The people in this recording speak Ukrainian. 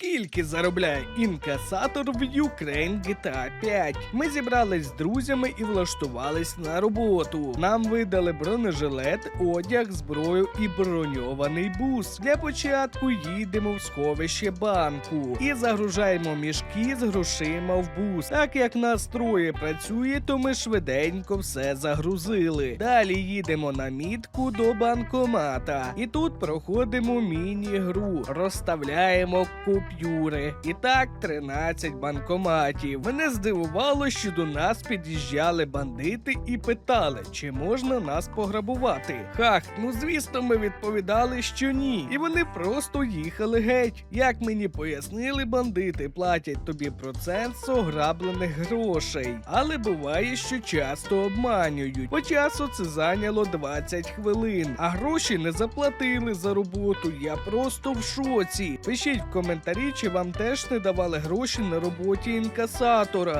Скільки заробляє інкасатор в Ukraine GTA 5? Ми зібрались з друзями і влаштувались на роботу. Нам видали бронежилет, одяг, зброю і броньований бус. Для початку їдемо в сховище банку і загружаємо мішки з грошима в бус. Так як нас троє працює, то ми швиденько все загрузили. Далі їдемо на мітку до банкомата. І тут проходимо міні-гру, розставляємо купюри. І так 13 банкоматів. Мене здивувало, що до нас під'їжджали бандити і питали, чи можна нас пограбувати. Хах, ну звісно, ми відповідали, що ні. І вони просто їхали геть. Як мені пояснили, бандити платять тобі процент з ограблених грошей. Але буває, що часто обманюють. По часу це зайняло 20 хвилин, а гроші не заплатили за роботу. Я просто в шоці. Пишіть в коментарі, чи вам теж не давали гроші на роботі інкасатора.